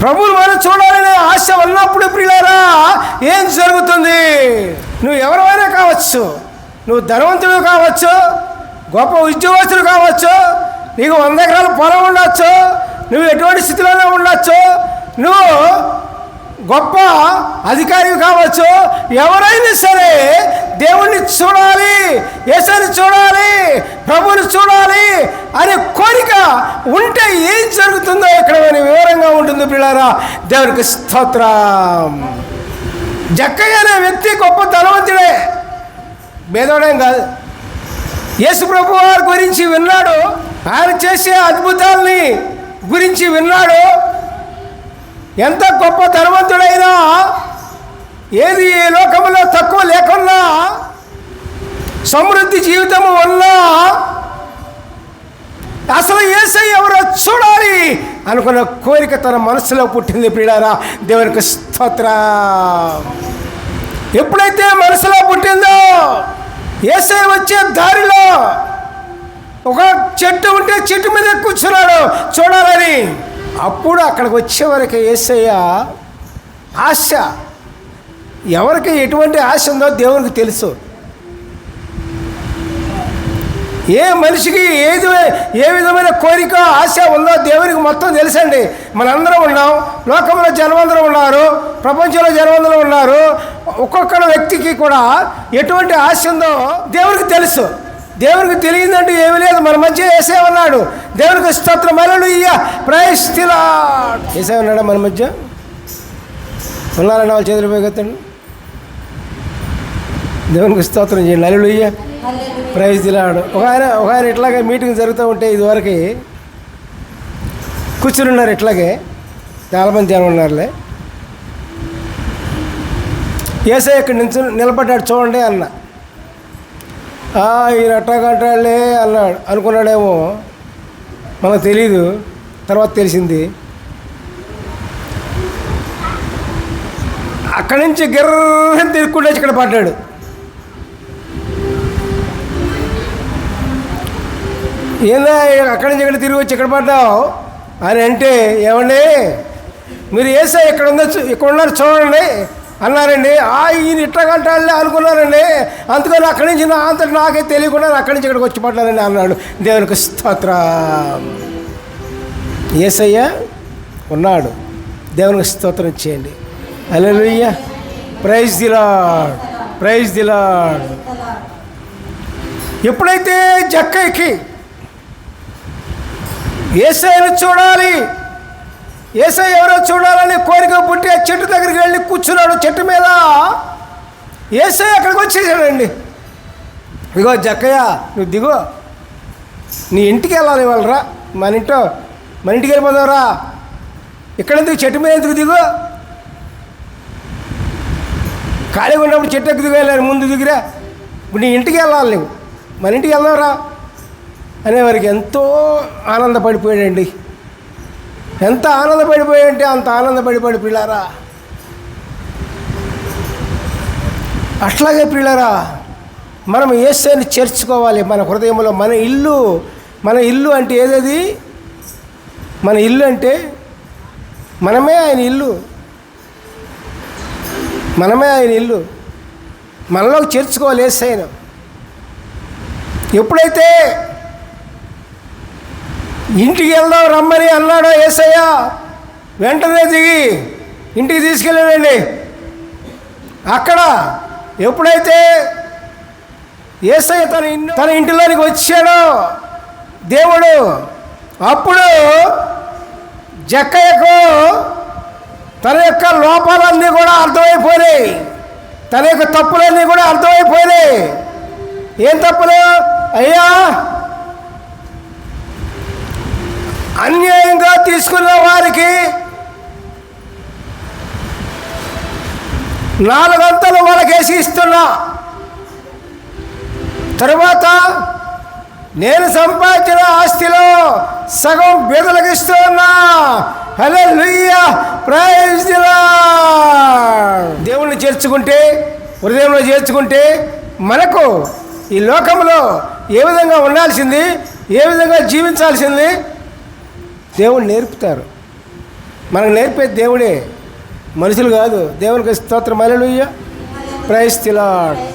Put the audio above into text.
ప్రభువులు మనం చూడాలనే ఆశ ఉన్నప్పుడు ప్రియులారా ఏం జరుగుతుంది? నువ్వు ఎవరైనా కావచ్చు నువ్వు ధనవంతుడు కావచ్చు గొప్ప ఉద్యోగస్తుడు కావచ్చు నీకు వంద ఎకరాల పొలం ఉండొచ్చు నువ్వు ఎటువంటి స్థితిలోనే ఉండొచ్చు నువ్వు గొప్ప అధికారి కావచ్చు ఎవరైనా సరే దేవుణ్ణి చూడాలి యేసని చూడాలి ప్రభుని చూడాలి అనే కోరిక ఉంటే ఏం జరుగుతుందో వివరంగా పిల్లారా దేవునికి స్తోత్రం. జక్కయ్య అనే వ్యక్తి గొప్ప ధనవంతుడే. భేదోడేం కాదు. యేసుప్రభు వారి గురించి విన్నాడు. ఆయన చేసే అద్భుతాల్ని గురించి విన్నాడు. ఎంత గొప్ప ధనవంతుడైనా ఏది ఈ లోకంలో తక్కువ లేకున్నా సమృద్ధి జీవితము ఉన్నా అసలు ఏసై ఎవరో చూడాలి అనుకున్న కోరిక తన మనసులో పుట్టింది ప్రియారా దేవునికి స్తోత్ర. ఎప్పుడైతే మనసులో పుట్టిందో ఏసై వచ్చే దారిలో ఒక చెట్టు ఉంటే చెట్టు మీద కూర్చున్నాడు చూడాలని. అప్పుడు అక్కడికి వచ్చేవరకు ఏసయ్య ఆశ ఎవరికి ఎటువంటి ఆశ ఉందో దేవునికి తెలుసు. ఏ మనిషికి ఏది ఏ విధమైన కోరిక ఆశ ఉందో దేవునికి మొత్తం తెలుసండి. మనందరం ఉన్నాం లోకంలో జనమందరం ఉన్నారు ప్రపంచంలో జనమందరం ఉన్నారు. ఒక్కొక్క వ్యక్తికి కూడా ఎటువంటి ఆశ ఉందో దేవునికి తెలుసు. దేవునికి తెలియదంటే ఏమీ లేదు. మన మధ్య వేసే ఉన్నాడు. దేవునికి స్తోత్రం. మరలు ఇయ్య ప్రయస్థిలా వేసే ఉన్నాడా మన మధ్య? ఉన్నారన్న వాళ్ళు చేతులు పోగొత్తండి దేవునికి స్తోత్రం చేయండి. అల్లుడు ఇయ్య ప్రైజ్ దిలాడు. ఒక ఆయన ఒక ఆయన ఇట్లాగే మీటింగ్ జరుగుతూ ఉంటే ఇదివరకు కూర్చుని ఉన్నారు ఇట్లాగే. చాలామంది జనం ఉన్నారులే. ఏసై ఇక్కడ నిల్చు నిలబడ్డాడు చూడండి అన్న. "ఆ, ఈయన అట్టాగంటాడులే అన్నాడు. అనుకున్నాడేమో మనకు తెలీదు తర్వాత తెలిసింది. అక్కడి నుంచి గిర్రని తిరుక్కుంటే ఇక్కడ పడ్డాడు. ఏందా అక్కడి నుంచి ఇక్కడ తిరిగి వచ్చి ఇక్కడ పడ్డావు? అని అంటే ఏమండి? మీరు వేసా ఇక్కడ ఉందో ఇక్కడ ఉన్నారు చూడండి అన్నారండి. ఆ ఈయన ఇట్టగంటాళ్ళే అనుకున్నారండి. అందుకని అక్కడి నుంచి నా అంత నాకే తెలియకుండా అక్కడి నుంచి ఇక్కడికి వచ్చి పడ్డానండి అన్నాడు. దేవునికి స్తోత్ర. ఏసయ్య ఉన్నాడు. దేవునికి స్తోత్రం చేయండి. అలెలుయ్య ప్రైజ్ దిలాడ్ ప్రైజ్ దిలాడ్ ఎప్పుడైతే జక్కకి ఏసైను చూడాలి. ఏసై ఎవరో చూడాలని కోరిక పుట్టి ఆ చెట్టు దగ్గరికి వెళ్ళి కూర్చున్నాడు చెట్టు మీద. ఏసై అక్కడికి వచ్చేసాడండి. ఇగో జక్కయ్య నువ్వు దిగో. నీ ఇంటికి వెళ్ళాలి వాళ్ళరా మన ఇంటో మన ఇంటికి వెళ్ళిపోదావురా ఇక్కడ ఎందుకు చెట్టు మీద ఎందుకు దిగు? ఖాళీగా ఉన్నప్పుడు చెట్టు ఎక్కు దిగలేరు ముందు దిగిరా. ఇప్పుడు నీ ఇంటికి వెళ్ళాలి నువ్వు. మన ఇంటికి వెళ్దాంరా. అనేవారికి ఎంతో ఆనందపడిపోయాడండి. ఎంత ఆనందపడిపోయాడంటే అంత ఆనందపడిపోయాడు పిల్లారా. అట్లాగే పిల్లరా మనం ఏసైని చేర్చుకోవాలి. మన హృదయంలో మన ఇల్లు మన ఇల్లు అంటే ఏదది? మన ఇల్లు అంటే మనమే ఆయన ఇల్లు. మనమే ఆయన ఇల్లు. మనలోకి చేర్చుకోవాలి ఏసైన. ఎప్పుడైతే ఇంటికి వెళ్దాం రమ్మని అన్నాడు ఏసయ్య? వెంటనే దిగి ఇంటికి తీసుకెళ్ళాడండి అక్కడ ఎప్పుడైతే ఏసయ్య తన తన ఇంటిలోనికి వచ్చాడో దేవుడు అప్పుడు జక్కయ్యకు తన యొక్క లోపాలన్నీ కూడా అర్థమైపోయినాయి. తన యొక్క తప్పులన్నీ కూడా అర్థమైపోయినాయి. ఏం తప్పులు? అయ్యా అన్యాయంగా తీసుకున్న వారికి నాలుగంతలు వాళ్ళకేసి ఇస్తున్నా. తరువాత నేను సంపాదించిన ఆస్తిలో సగం బీదలకు ఇస్తూ ఉన్నా. హలో ప్రైజ్ దేవుణ్ణి చేర్చుకుంటే హృదయంలో చేర్చుకుంటే మనకు ఈ లోకంలో ఏ విధంగా ఉండాల్సింది ఏ విధంగా జీవించాల్సింది దేవుడు నేర్పుతారు. మనకు నేర్పే దేవుడే మనుషులు కాదు. దేవునికి స్తోత్రం. అలెలుయ్య ప్రైస్ తిలాడ్